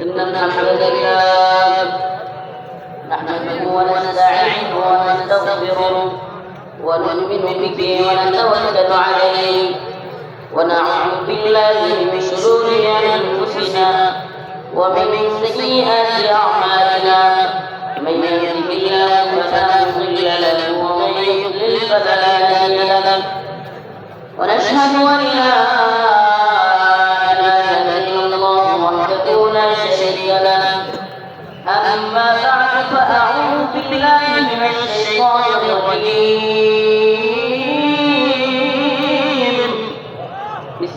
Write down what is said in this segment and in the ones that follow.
إن الحمد لله نحمده ونستعينه ونستغفره ونؤمن به ونتوكل عليه ونعوذ بالله من شرور أنفسنا ومن سيئات أعمالنا. من يهده الله فلا مضل له ومن يضلل فلا هادي له. ونشهد أن لا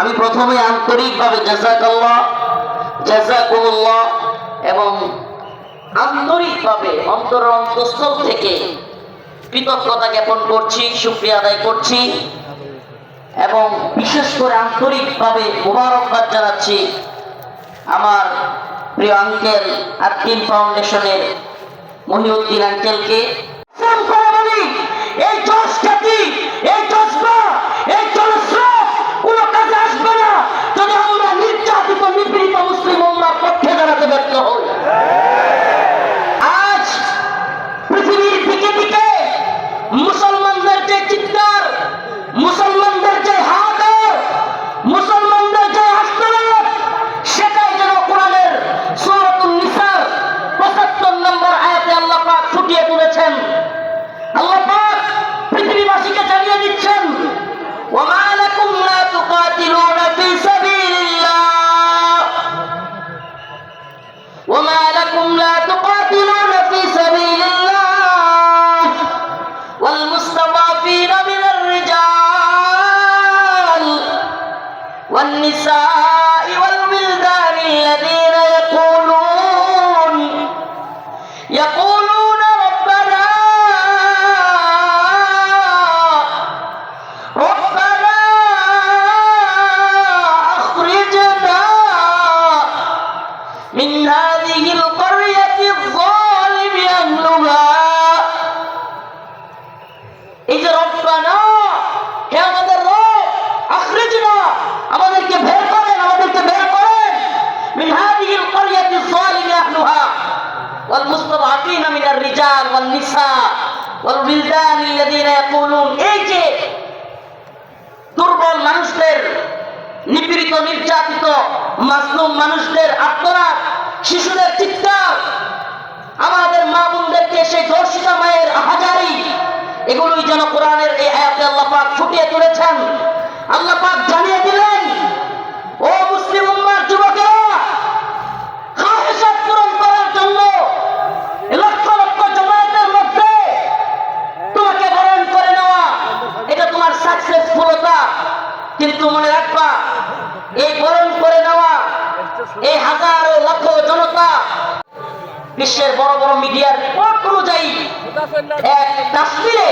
আমি প্রথমে আন্তরিকভাবে জাজাকাল্লাহ জাজাকুমুল্লাহ এবং আন্তরিকভাবে অন্তর অন্তঃস্থল থেকে কৃতজ্ঞতা জ্ঞাপন করছি, শুক্রিয়া আদায় করছি এবং বিশেষ করে আন্তরিকভাবে মোবারকবাদ জানাচ্ছি আমার প্রিয় আঙ্কেল আর্কিন ফাউন্ডেশনের মহিউদ্দিন আঙ্কেলকে। এই জজটা কি এই জজবা এই কোনো কাজে আসবে না والنساء والولدان الذين يقولون يقولون ربنا ربنا أخرجنا من هذه القرية الظالم أهلها إذ রিজাল ওয়াল নিসা ওয়াল বিলদান আল্লাযীনা ইয়াকুলুন এই যে দুর্বল মানুষদের, নিপীড়িত, নির্যাতিত, মাসলুম মানুষদের আত্মনাদ শিশুদের চিৎকার, আমাদের মা বোনদেরকে সেই ধর্ষিতা মায়ের হাজারি, এগুলোই যেন কোরআনের এই আয়াতে আল্লাহ পাক ফুটিয়ে তুলেছেন। আল্লাহ পাক জানিয়ে দিলেন বিশ্বের বড় বড় মিডিয়ার রিপোর্ট অনুযায়ী এক কাশ্মীরে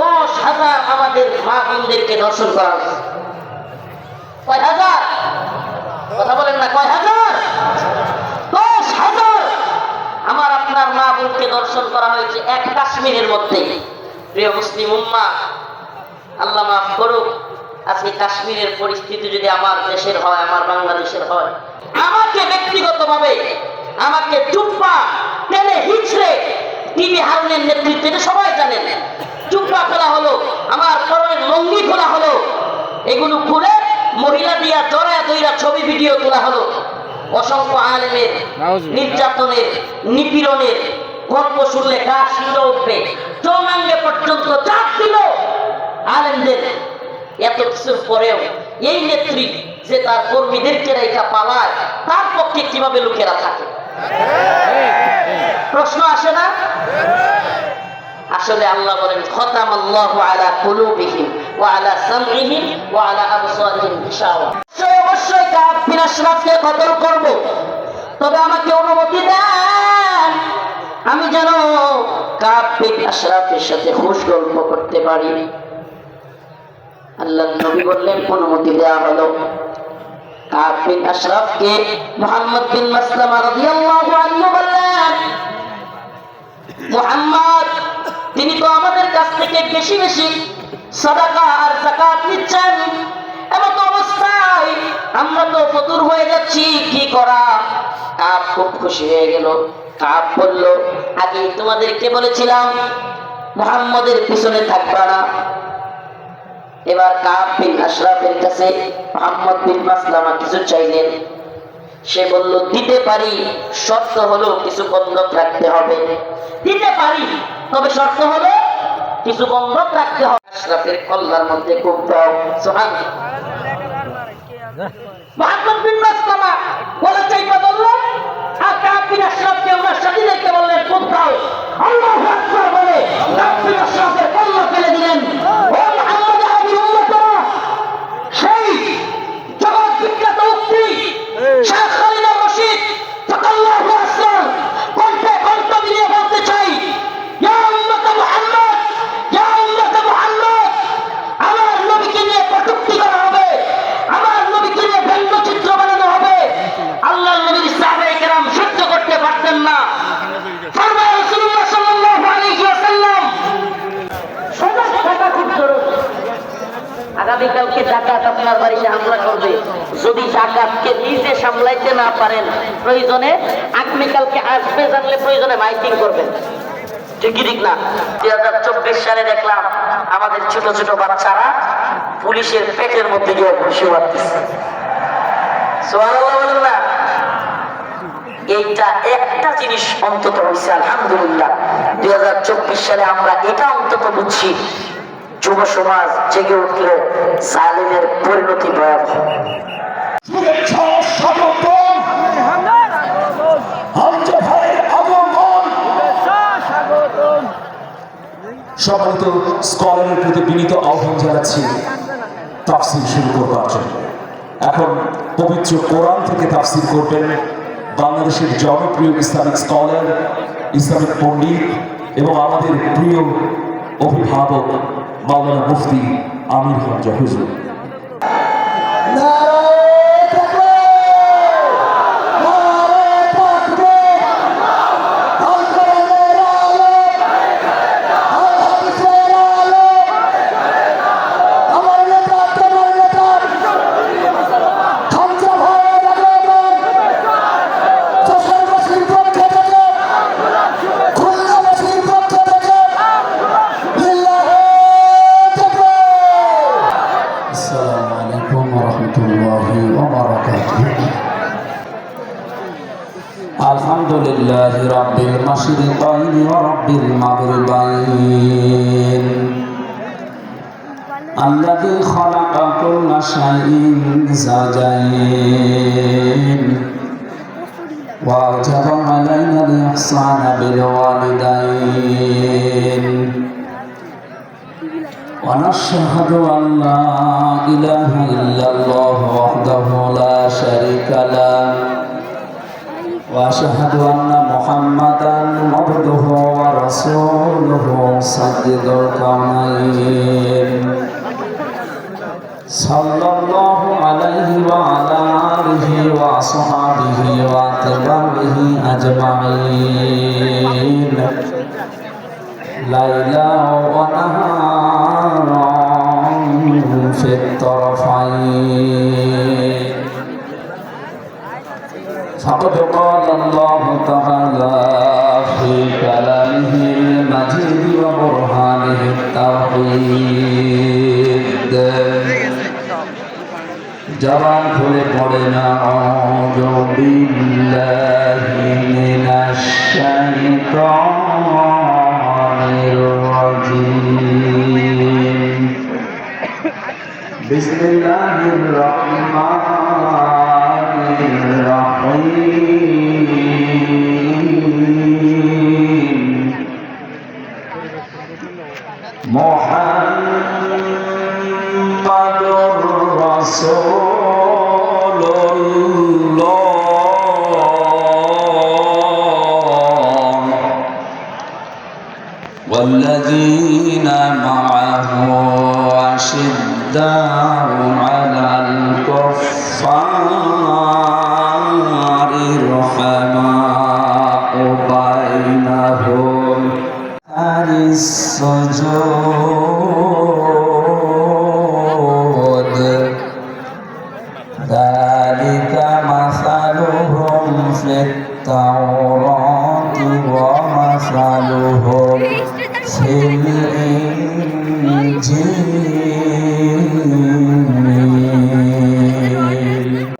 দশ হাজার আমাদের মা বোনদেরকে দর্শন করা হয়েছে। কয় হাজার? কথা বলেন না, কয় হাজার? দশ হাজার আমার আপনার মা বোনকে দর্শন করা হয়েছে এক কাশ্মীরের মধ্যে। প্রিয় মুসলিম উম্মা, আল্লাহ মাফ করুক, আজকে কাশ্মীরের পরিস্থিতি যদি আমার দেশের হয়, আমার বাংলাদেশের হয়, আমাকে ব্যক্তিগতভাবে আমাকে চুপ্পা টেনে হিচড়ে টিভি হারুনের নেতৃত্বে এটা সবাই জানেন চুপ্পা খোলা হলো আমার পরনের লঙ্গি খোলা হলো এগুলো খুলে মহিলা দিয়া জড়ায় দইরা ছবি ভিডিও তোলা হলো। অসংখ্য আলেমের নির্যাতনের নিপীড়নের গল্প শুনলে গা শিউরে উঠবে। চৌনাঙ্গে পর্যন্ত চাপ দিল আলেমদের। এত কিছুর পরেও এই নেত্রী যে তার কর্মীদেরকে রেখা পালায় তার পক্ষে কীভাবে লোকেরা থাকে? প্রশ্ন আসে না? আসলে আল্লাহ বলেন, খতাম আল্লাহ আলা কুলুবিহিম ওয়া আলা সামইহিম ওয়া আলা আবসারিহিম গিশাওয়া অবশ্যই কাফির আশরাফকে কতল করব? তবে আমাকে অনুমতি দেন। আমি যেন কাপিন আশরাফের সাথে খুশ গল্প করতে পারি। আল্লাহ নবী বললেন, অনুমতি দেওয়া হলো। তিনি তো আমাদের কাছ থেকে বেশি বেশি সাদাকা আর যাকাত নিচ্ছেন। এমন অবস্থায় আমরা তো ফতুর হয়ে যাচ্ছি, কি করা? কাপ খুব খুশি হয়ে গেল। কাপ বলল আগে তোমাদেরকে বলেছিলাম, মুহাম্মদের পিছনে থাকবা না। এবার কাপ বিন আশরাফের কাছে মোহাম্মদ বিন মাসলামা কিছু চাইলেন। সে বলল, দিতে পারি, শর্ত হলো কিছু বন্ধক রাখতে হবে। দিতে পারি, তবে শর্ত হলো কিছু বন্ধক রাখতে হবে। আশরাফের কল্লার মধ্যে খুব দাও। সোহান মোহাম্মদ বিন মাসলামা বলে চাইতে বললেন আর আশরাফকে ওনার সাথীদেরকে বললেন খুব দাও। আল্লাহু বলে কাপ বিন আশরাফের কল্লা জাকাত আপনার বাড়িতে হামলা করবে। যদি জাকাতকে নিজে সামলাইতে না পারেন, প্রয়োজনে আগামীকালকে আসবে জানলে প্রয়োজনে মাইকিং করবেন। আলহামদুলিল্লাহ। দুই হাজার চব্বিশ সালে আমরা এটা অন্তত বুঝছি। যুব সমাজ জেগে উঠলে। জালিমের পরিণতি ভয়াবহ। সম্মানিত স্কলারের প্রতি বিনীত আহ্বান জানাচ্ছি, তাফসির শুরু করবার জন্য। এখন পবিত্র কোরআন থেকে তাফসির করবেন বাংলাদেশের জনপ্রিয় ইসলামিক স্কলার, ইসলামিক পণ্ডিত এবং আমাদের প্রিয় অভিভাবক মাওলানা মুফতি আমির হামজা হুজুর الحمد لله رب المشرقين ورب المغربين الذي خلق كل شيء زوجين وأوجب علينا الإحسان بالوالدين ونشهد أن لا إله إلا الله وحده لا شريك له وأشهد أن محمدا عبده ورسوله سيد الكونين صلى الله عليه وعلى آله وأصحابه وأتباعه أجمعين ليلا ونهارا في الطرفين فقد قال الله تعالى في كلامه المجيد وبرهانه التوحيد জবান খুলে পড়ে না আউযু বিল্লাহি মিনাশ শাইতানির রাজিম বিসমিল্লাহির রহমানির والذين معه أشداء على الكفار رحماء بينهم عن السجود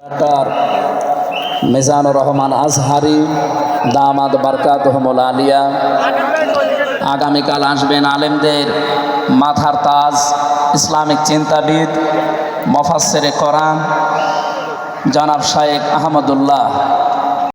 ডাক্তার মিজানুর রহমান আজহারি, দামাদ বারকাতহমুল আলিয়া। আগামীকাল আসবেন আলেমদের মাথার তাজ, ইসলামিক চিন্তাবিদ মফাসেরে কোরআন, জনাব শায়েক আহমদুল্লাহ।